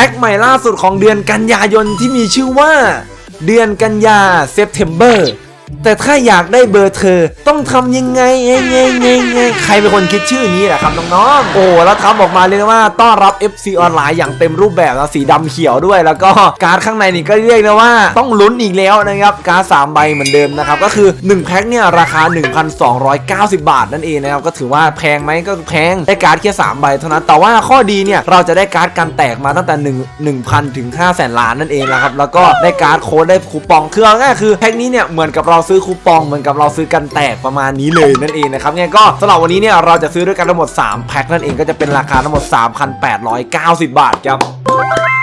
พ็คใหม่ล่าสุดของเดือนกันยายนที่มีชื่อว่า เดือนกันยาเซปเทมเบอร์ แต่ถ้าอยากได้เบอร์เธอ ต้องทำยังไงไงไงไงไงใครเป็นคนคิดชื่อนี้แหละครับน้องๆ โอ้แล้วทำออกมาเลยว่าต้อนรับ FC ออนไลน์อย่างเต็มรูปแบบนะสีดำเขียวด้วย แล้วก็การ์ดข้างในนี่ก็เรียกนะว่าต้องลุ้นอีกแล้วนะครับ การ์ด3ใบเหมือนเดิมนะครับ ก็คือ 1 แพ็คเนี่ยราคา 1,290 บาทนั่นเองนะครับ ก็ถือว่าแพงไหมก็แพงได้การ์ดแค่3ใบเท่านั้น แต่ว่าข้อดีเนี่ยเราจะได้การ์ดกันแตกมาตั้งแต่1 1,000ถึง5 0 0 0 0ล้านนั่นเองนะครับแล้วก็ได้การ์ดโค้ดได้คูปองคือเอาง่ายๆคือแพ็คนี้เนี่ยเหมือนกับเราราซื้อคูปองเหมือนกับเราซื้อกันแตกประมาณนี้เลยนั่นเองนะครับงั้นก็สำหรับวันนี้เนี่ยเราจะซื้อด้วยกันทั้งหมด 3 แพ็คนั่นเองก็จะเป็นราคาทั้งหมด 3,890 บาทครับ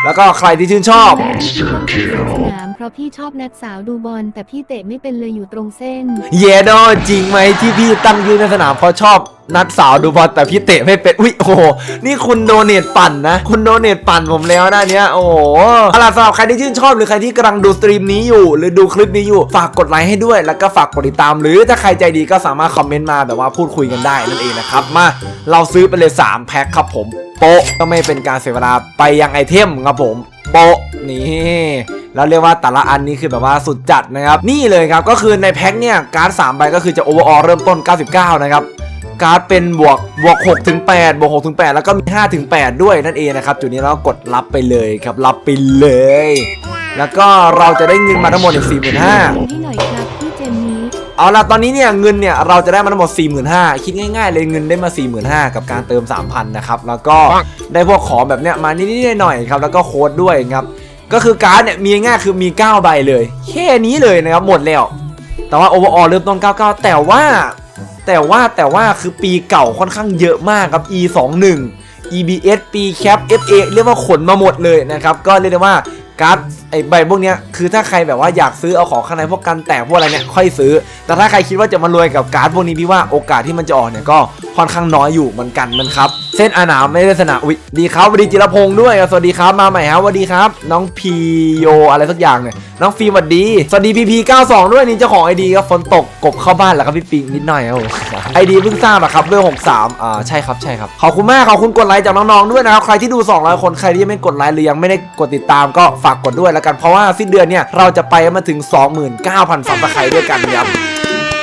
แล้วก็ใครที่ชื่นชอบ สนามเพราะพี่ชอบนัดสาวดูบอลแต่พี่เตะไม่เป็นเลยอยู่ตรงเส้น เยโดจริงไหมที่พี่ตั้งยืนในสนามเพราะชอบนัดสาวดูบอลแต่พี่เตะไม่เป็นอุ้ยโอ้โหนี่คุณโดเนทปั่นนะ คุณโดเนทปั่นผมแล้วนะเนี้ยโอ้โหเอาล่ะสำหรับใครที่ชื่นชอบหรือใครที่กำลังดูสตรีมนี้อยู่ หรือดูคลิปนี้อยู่ฝากกดไลค์ให้ด้วย แล้วก็ฝากกดติดตาม หรือถ้าใครใจดีก็สามารถคอมเมนต์มาแบบว่าพูดคุยกันได้นั่นเองนะครับมาเราซื้อไปเลย 3 แพ็คครับผม โปะก็ไม่เป็นการเสียเวลาไปยังไอเทมครับผมโปะนี่แล้วเรียกว่าแต่ละอันนี้คือแบบว่าสุดจัดนะครับ นี่เลยครับก็คือในแพ็คเนี่ยการ์ด3ใบก็คือจะโอเวอร์ออเริ่มต้น 99 นะครับการ์ดเป็นบวกบวก6ถึง8บวก6ถึง8แล้วก็มี5ถึง8ด้วยนั่นเองนะครับ จุดนี้เราก็กดรับไปเลยครับรับไปเลย แล้วก็เราจะได้เงินมาทั้งหมดอีก45,000 เอาละตอนนี้เนี่ยเงินเนี่ยเราจะได้มาทั้งหมด 45,000 คิดง่ายๆ เลยเงินได้มา 45,000 กับการเติม 3,000 นะครับ แล้วก็ได้พวกของแบบเนี้ยมานิดๆหน่อยๆครับ แล้วก็โค้ดด้วยครับ ก็คือการ์ดเนี่ยมีง่ายคือมี 9 ใบเลย แค่นี้เลยนะครับหมดแล้ว แต่ว่าโอเวอร์ออเริ่มต้น 99 แต่ว่า แต่ว่าแต่ว่าคือปีเก่าค่อนข้างเยอะมากครับ e 2 1 EBS ปี Cap FA เรียกว่าขนมาหมดเลยนะครับ ก็เรียกได้ว่า การ์ดไอใบพวกเนี้ยคือถ้าใครแบบว่าอยากซื้อเอาของข้างในพวกกันแตกพวกอะไรเนี่ยค่อยซื้อ แต่ถ้าใครคิดว่าจะมารวยกับการ์ดพวกนี้พี่ว่าโอกาสที่มันจะออกเนี่ยก็ค่อนข้างน้อยอยู่เหมือนกันนะครับ เส้นอาหนามไม่ได้สนะอุ๊ยดีครับสวัสดีจิรพงศ์ด้วยสวัสดีครับมาใหม่ครับสวัสดีครับ น้องพีโยอะไรสักอย่างเนี่ยน้องฟิล์มสวัสดีสวัสดีพีพี92ด้วยนี่เจ้าของไอดีครับฝนตกกบเข้าบ้านแล้วครับพี่ปิงนิดหน่อยครับไอดีเพิ่งทราบอะครับเรื่อง63อ่าใช่ครับใช่ครับขอบคุณมากขอบคุณกดไลค์จากน้องๆด้วยนะครับใครที่ดู200คนใครที่ยังไม่กดไลค์หรือยังไม่ได้กดติดตามก็ฝากกดด้วยแล้วกันเพราะว่าสิ้นเดือนเนี่ยเราจะไปมาถึง 29,000ซับสไครด้วยกันครับ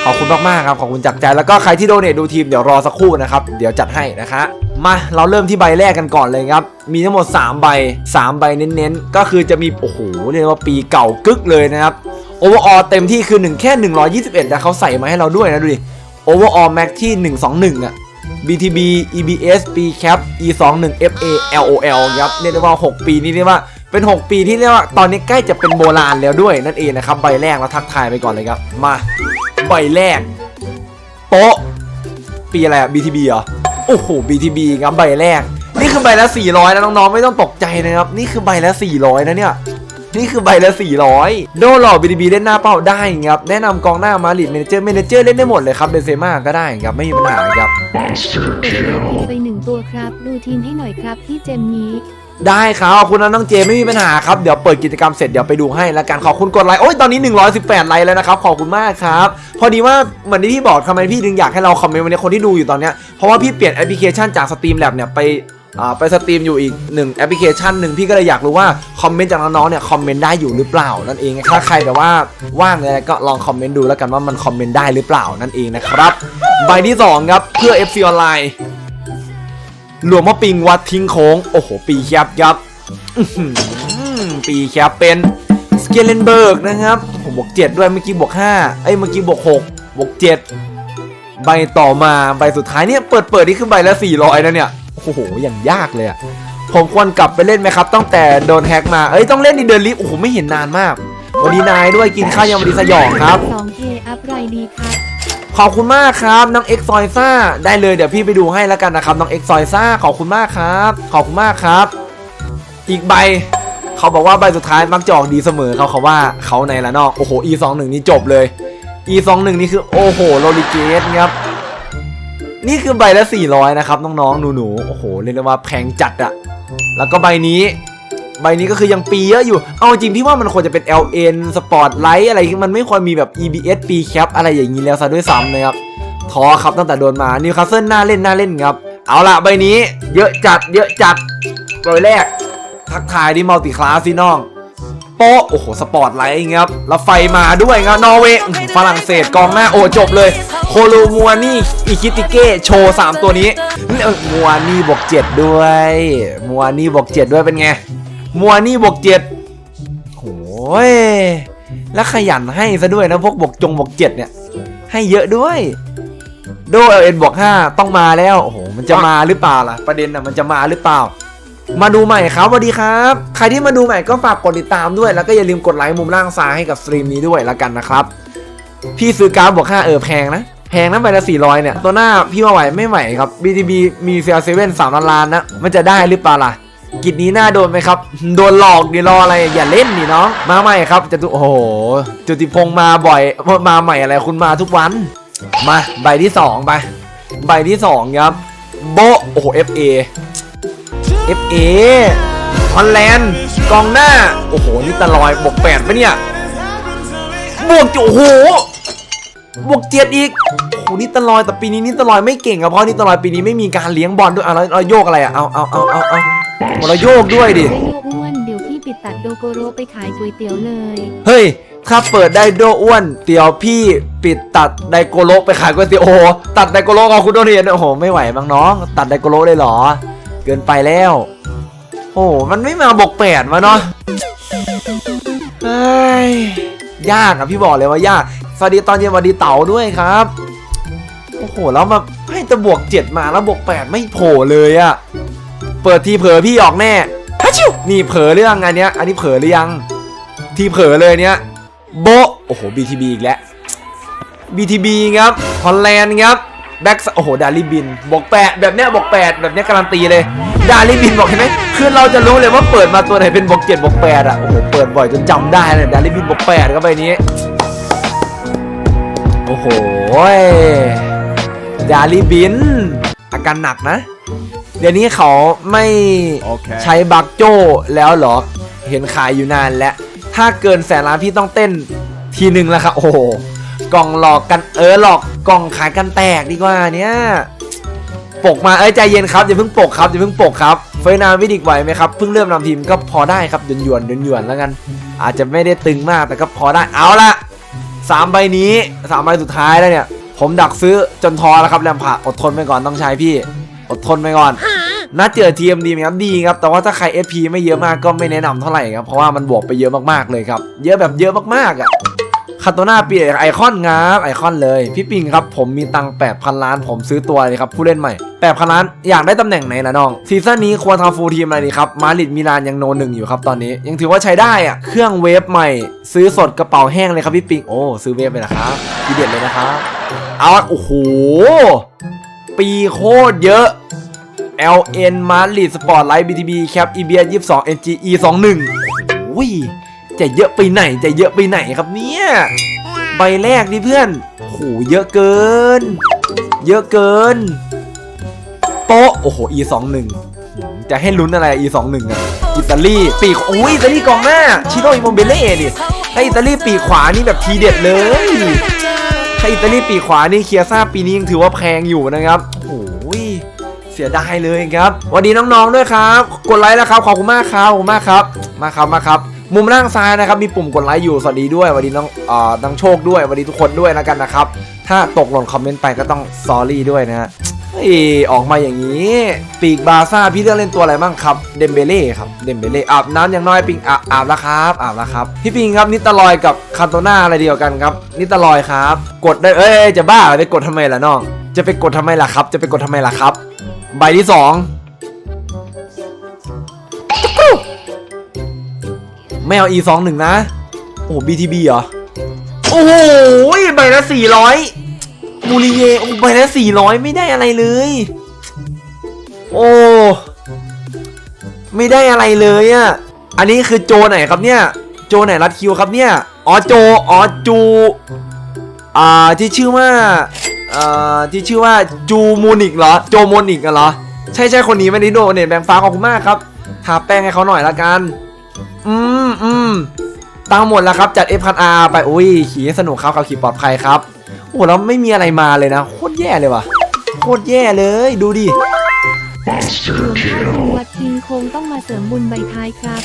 ขอบคุณมากๆครับขอบคุณจากใจแล้วก็ใครที่โดเนทดูทีมเดี๋ยวรอสักครู่นะครับเดี๋ยวจัดให้นะคะ มาเราเริ่มที่ใบแรกกันก่อนเลยครับ มีทั้งหมด 3 ใบ 3 ใบเน้นๆ ก็คือจะมี โอ้โหเรียกว่าปีเก่ากึกเลยนะครับโอเวอร์ออเต็มที่คือ1แค่ 121นะเขาใส่มาให้เราด้วยนะดูดิโอเวอร์ออแม็กที่ 121 อะ BTB EBS B Cap E21 FA LOL ครับเรียกได้ว่า 6 ปีนี้เรียกว่าเป็น 6 ปีที่เรียกว่าตอนนี้ใกล้จะเป็นโบราณแล้วด้วยนั่นเองนะครับ ใบแรกเราทักทายไปก่อนเลยครับ มา ใบแรก โต๊ะ ปีอะไรอะ BTB เหรอ โอ้โห BTB ครับใบแรก นี่คือใบละ 400นะน้องๆไม่ต้องตกใจนะครับ นี่คือใบละ 400 นะเนี่ยนี่คือใบละ 400 โดหล่อ BTB เล่นหน้าเป้าได้ครับ แนะนำกองหน้ามาลิดเมนเจอร์เมนเจอร์เล่นได้หมดเลยครับเบนเซม่าก็ได้ครับ ไม่มีปัญหาครับไปหนึ่งตัวครับ ดูทีมให้หน่อยครับพี่เจมนี้ ได้ครับขอบคุณนะน้องเจไม่มีปัญหาครับ เดี๋ยวเปิดกิจกรรมเสร็จเดี๋ยวไปดูให้แล้วกันขอบคุณกดไลค์โอ้ยตอนนี้ 118 ไลค์แล้วนะครับ ขอบคุณมากครับ พอดีว่าเหมือนที่พี่บอกทำไมพี่ถึงอยากให้เราคอมเมนต์วันนี้คนที่ดูอยู่ตอนเนี้ยเพราะว่าพี่เปลี่ยนแอปพลิเคชันจากสตรีมแลบเนี่ยไปอ่าไปสตรีมอยู่อีกหนึ่งแอปพลิเคชันหนึ่งพี่ก็เลยอยากรู้ว่า คอมเมนต์จากน้องๆเนี่ยคอมเมนต์ได้อยู่หรือเปล่านั่นเองถ้าใครแบบว่าว่างเลยก็ลองคอมเมนต์ดูแล้วกันว่ามันคอมเมนต์ได้หรือเปล่านั่นเองนะครับใบที่สองครับเพื่อ FC ออนไลน์ หลวงพ่อปิงวัดทิ้งโค้ง โอ้โห ปีแคบครับปีแคบเป็นสเกเลนเบิร์กนะครับผมบวกเจ็ดด้วยเมื่อกี้บวกห้าไอ้ยเมื่อกี้บวกหกบวกเจ็ดใบต่อมาใบสุดท้ายเนี่ยเปิดเปิดนี่คือใบละสี่ร้อยนะเนี่ยโอ้โหอย่างยากเลยอะผมควรกลับไปเล่นไหมครับตั้งแต่โดนแฮกมาเอ้ยต้องเล่นในเดนลิฟโอ้โหไม่เห็นนานมากวันดีนายด้วยกินข้าวยังวันดีสยองครับ 2K อัพไรดีครับ ขอบคุณมากครับน้องเอ็กซอยซ่าได้เลยเดี๋ยวพี่ไปดูให้แล้วกันนะครับน้องเอ็กซอยซ่าขอบคุณมากครับ ขอบคุณมากครับ อีกใบ เขาบอกว่าใบสุดท้ายมักจะออกดีเสมอเขาเขาว่าเขาในละนอกโอ้โห e 2 1นี่จบเลย e 2 1นี่คือโอ้โหโรลิเกตครับนี่คือใบละ400นะครับน้องๆหนูๆโอ้โหเรียกได้ว่าแพงจัดอะแล้วก็ใบนี้ ใบนี้ก็คือยังปีเยอะอยู่ เอาจริงพี่ว่ามันควรจะเป็น LN Spotlight อะไรที่มันไม่ควรมีแบบ EBS P Cap อะไรอย่างนี้แล้วซะด้วยซ้ำนะครับท้อครับตั้งแต่โดนมานิวคาสเซิลน่าเล่นน่าเล่นครับ เอาละใบนี้เยอะจัดเยอะจัดใบแรก ทักทายดิมัลติคลาสสิน้องโป๊ะโอ้โห สปอร์ตไลท์ครับ แล้วไฟมาด้วยครับ นอร์เวย์ฝรั่งเศสกองหน้า โอ้จบเลย โคโลมัวนี่ อิคิติเก้ โชว์ 3 ตัวนี้ มัวนี่บวก7ด้วย มัวนี่บวก7ด้วยเป็นไง มัวนี่บวก7โอ้ยแล้วขยันให้ซะด้วยนะพวกบวกจงบวก7เนี่ย ให้เยอะด้วย โดเอลเอ็นบวก5ต้องมาแล้วโอ้โหมันจะมาหรือเปล่าล่ะ ประเด็นน่ะมันจะมาหรือเปล่า มาดูใหม่ครับสวัสดีครับ ใครที่มาดูใหม่ก็ฝากกดติดตามด้วย แล้วก็อย่าลืมกดไลค์มุมล่างซ้ายให้กับสตรีมนี้ด้วยละกันนะครับ พี่ซื้อการ์ดบวก5เออแพงนะแพงนะใบละ400 เนี่ย ตัวหน้าพี่มาไหวไม่ไหวครับ BTB มีเซียเซเว่นสามล้านล้านนะ มันจะได้หรือเปล่าล่ะ กิจนี้น่าโดนไหมครับ โดนหลอกดิรออะไรอย่าเล่นดิน้องมาใหม่ครับจะตุโอ้โหจุติพงษ์มาบ่อยมาใหม่อะไรคุณมาทุกวัน มาใบที่สองไปใบที่สองครับโบโอ้โห FA FA ฮอลแลนด์กองหน้า โอ้โห นี่ตะลอยบวกแปดปะเนี่ย บวกจุโอ้โห บวกเจ็ดอีก โอ้โห นี่ตะลอยแต่ปีนี้นี่ตะลอยไม่เก่งอะเพราะนี่ตะลอยปีนี้ไม่มีการเลี้ยงบอลด้วยอะเราเราโยกอะไรอะเอาเอาเอาเอาเอา เราโยกด้วยดิได้โยกอ้วนเดี๋ยวพี่ปิดตัดโดโกโรไปขายก๋วยเตี๋ยวเลย เฮ้ย ถ้าเปิดได้โดอ้วนเตี๋ยวพี่ปิดตัดไดโกโลไปขายก๋วยเตี๋ยวโอ้โหตัดไดโกโลของคุณโดเรียนโอ้โห ไม่ไหวบ้างน้อง ตัดไดโกโลเลยเหรอ เกินไปแล้ว โอ้โหมันไม่มาบกแปดมาเนาะเฮ้ยยากอะพี่บอกเลยว่ายาก สวัสดีตอนเย็นสวัสดีเต๋าด้วยครับ โอ้โห แล้วมาให้แตะบวกเจ็ดมาแล้วบวกแปดไม่โผล่เลยอะ เปิดทีเผลอพี่ออกแน่ชิวนี่เผลอเรื่องอันเนี้ย อันนี้เผลอหรือยัง ทีเผลอเลยเนี้ย โบโอ้โห BTB อีกแล้ว BTB ครับฮอลแลนด์ครับแบ็กโอ้โห ดาริบิน บอกแปดแบบเนี้ยบอกแปดแบบเนี้ยการันตีเลย ดาริบินบอกเห็นไหมคือเราจะรู้เลยว่าเปิดมาตัวไหนเป็นบอกเจ็ดบอกแปดอะ โอ้โห เปิดบ่อยจนจำได้เลยดาริบินบอกแปดก็ไปนี้ โอ้โห ดาริบิน อาการหนักนะ เดี๋ยวนี้เขาไม่ Okay. ใช้บักโจ้แล้วเหรอ เห็นขายอยู่นานแล้ว ถ้าเกินแสนล้านพี่ต้องเต้นทีหนึ่งแล้วครับ โอ้โหกล่องหลอกกันเออหลอกกล่องขายกันแตกดีกว่าเนี่ยปกมาเอ้ยใจเย็นครับอย่าเพิ่งปกครับอย่าเพิ่งปกครับเฟยนามวิดิกไหวไหมครับเพิ่งเริ่มนำทีมก็พอได้ครับหยวนหยวนหยวนหยวนแล้วกัน อาจจะไม่ได้ตึงมากแต่ก็พอได้เอาละสามใบนี้สามใบสุดท้ายแล้วเนี่ย ผมดักซื้อจนทอแล้วครับแรมผาอดทนไปก่อนต้องใช้พี่ อดทนไปก่อนน่าเจอทีมดีไหมครับดีครับแต่ว่าถ้าใคร FP ไม่เยอะมากก็ไม่แนะนำเท่าไหร่ครับเพราะว่ามันบวกไปเยอะมากๆเลยครับเยอะแบบเยอะมากๆอะคาโตนาเปียไอคอนครับไอคอนเลยพี่ปิงครับผมมีตังค์8,000 ล้าน ผมซื้อตัวเลยครับผู้เล่นใหม่8,000ล้านอยากได้ตำแหน่งไหนล่ะน้องซีซั่นนี้ควรทำฟูลทีมอะไรดีครับมาริดมิลานยังโนหนึ่งอยู่ครับตอนนี้ ยังถือว่าใช้ได้อะเครื่องเวฟใหม่ ซื้อสดกระเป๋าแห้งเลยครับพี่ปิงโอ้ซื้อเวฟไปนะครับทีเด็ดเลยนะครับเอาโอ้โห ปีโคตรเยอะ LN Madrid Spotlight BTB Cap EBS 22 NGE 21 อุ้ยจะเยอะไปไหนจะเยอะไปไหนครับเนี่ยใบแรกนี่เพื่อนโหเยอะเกิน เยอะเกิน โป๊ะโอ้โห E 21 จะให้ลุ้นอะไร E 21 อะอิตาลีปีกอุ้ยอิตาลีกองหน้า ชิโนอิโมเบเล่ดิถ้อิตาลีปีกขวานี่แบบทีเด็ดเลย ถ้าอิตาลีปีขวานี่เคียซ่าปีนี้ยังถือว่าแพงอยู่นะครับโอ้ยเสียดายเลยครับสวัสดีน้องๆด้วยครับ กดไลค์แล้วครับขอบคุณมากครับขอบคุณมากครับ มาครับมาครับ มุมล่างซ้ายนะครับมีปุ่มกดไลค์อยู่สวัสดีด้วยสวัสดีน้องเอ่อน้องโชคด้วยสวัสดีทุกคนด้วยแล้วกันนะครับถ้าตกหล่นคอมเมนต์ไปก็ต้องซอรี่ด้วยนะฮะ เฮ้ยออกมาอย่างนี้ ปีกบาซ่าพี่เลือกเล่นตัวอะไรบ้างครับ เดมเบเล่ครับ เดมเบเล่อาบน้ำอย่างน้อยปิงอาบอาบแล้วครับอาบแล้วครับ พี่ปิงครับนิตาลอยกับคาโตนาอะไรเดียวกันครับ นิตาลอยครับ กดได้เอ้ยจะบ้าไปกดทำไมล่ะน้อง จะไปกดทำไมล่ะครับ จะไปกดทำไมล่ะครับ ใบที่สองไม่เอา e สองหนึ่งนะ โอ้โห btb เหรอ โอ้โหใบละสี่ร้อย มูริเยโอ้ใบละสี่ร้อยไม่ได้อะไรเลย โอ้ไม่ได้อะไรเลยอะ่ะอันนี้คือโจไหนครับเนี่ย โจไหนรัดคิวครับเนี่ยอ๋อโจอ๋อจูอ่าที่ชื่อว่าอ่าที่ชื่อว่าจูมูนิกเหรอโจโมนิกเหรอใช่ใช่คนนี้ไม่ได้โดนเน็ตแบงฟ้าขอบคุณมากครับทาแป้งให้เขาหน่อยละกัน อืมอืมตังหมดแล้วครับ จัด F คัน R ไป อุ้ย ขี่ให้สนุกครับขับขี่ปลอดภัยครับ โอ้แล้วไม่มีอะไรมาเลยนะโคตรแย่เลยว่ะโคตรแย่เลยดูดิหลวงพ่อคุณวัดทิงคงต้องมาเสริมบุญใบท้ายครับ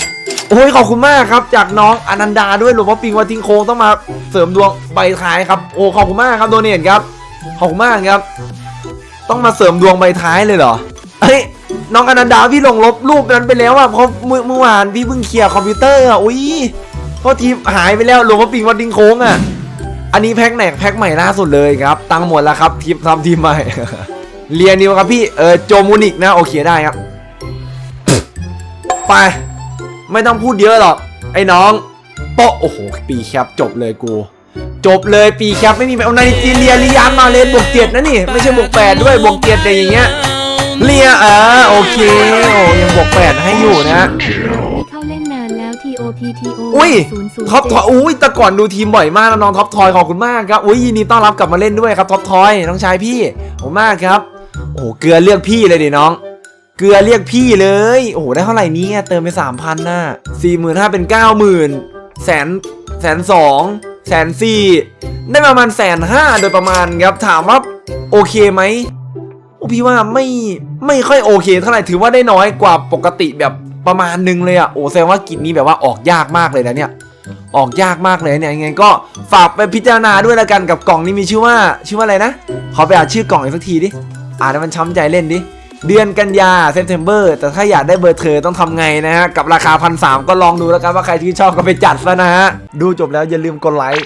โอ้ยขอบคุณมากครับ จากน้องอนันดาด้วยหลวงพ่อปิงวัดทิ้งโค้งต้องมาเสริมดวงใบท้ายครับโอ้ขอบคุณมากครับโดเนทครับขอบคุณมากครับ ต้องมาเสริมดวงใบท้ายเลยเหรอเฮ้ยน้องอนันดาพี่ลงลบรูปนั้นไปแล้วอะเพราะเมื่อเมื่อวานพี่เพิ่งเคลียร์คอมพิวเตอร์อะอุ้ยเพราะทีมหายไปแล้วหลวงพ่อปิงวัดทิ้งโค้งอะ อันนี้แพ็คไหนแพ็คใหม่ล่าสุดเลยครับ ตังหมดแล้วครับทีมทำทีมใหม่ เรียนนิวครับพี่ เออโจมูนิกนะ โอเคได้ครับ ไป ไม่ต้องพูดเยอะหรอก ไอ้น้องโปะโอ้โห ปีแคปจบเลยกู จบเลยปีแคปไม่มีแบบเอาไนจีเรียลิยานมาเลนบวกเจ็ดนะนี่ ไม่ใช่บวกแปดด้วยบวกเจ็ดอะไรอย่างเงี้ยเลียเอ่าโอเคโอ้ยังบวกแปดให้อยู่นะ TOPTO อุ้ย007ท็อปทอยอุ้ยแต่ก่อนดูทีมบ่อยมากนะน้องท็อปทอยขอบคุณมากครับอุ้ยยินดีต้อนรับกลับมาเล่นด้วยครับท็อปทอยน้องชายพี่ขอบคุณมากครับโอ้โหเกลือเรียกพี่เลยดิน้อง เกลือเรียกพี่เลย โอ้โหได้เท่าไหร่เนี่ยเติมไปสามพันน่ะสี่หมื่นห้าเป็นเก้าหมื่นแสนแสนสองแสนสี่ได้ประมาณแสนห้าโดยประมาณครับถามว่าโอเคไหมโอ้พี่ว่าไม่ไม่ค่อยโอเคเท่าไหร่ถือว่าได้น้อยกว่าปกติแบบ ประมาณนึงเลยอะโอ้แสดงว่ากิจนี้แบบว่าออกยากมากเลยนะเนี่ยออกยากมากเลยเนี่ยยังไงก็ฝากไปพิจารณาด้วยละกันกับกล่องนี้มีชื่อว่าชื่อว่าอะไรนะขอไปอ่านชื่อกล่องอีกสักทีดิอ่านให้มันช้ำใจเล่นดิเดือนกันยาเซปเทมเบอร์แต่ถ้าอยากได้เบอร์เธอต้องทำไงนะฮะกับราคาพันสก็ลองดูแล้วกันว่าใครที่ชอบก็ไปจัดซะนะฮะดูจบแล้วอย่าลืมกดไลค์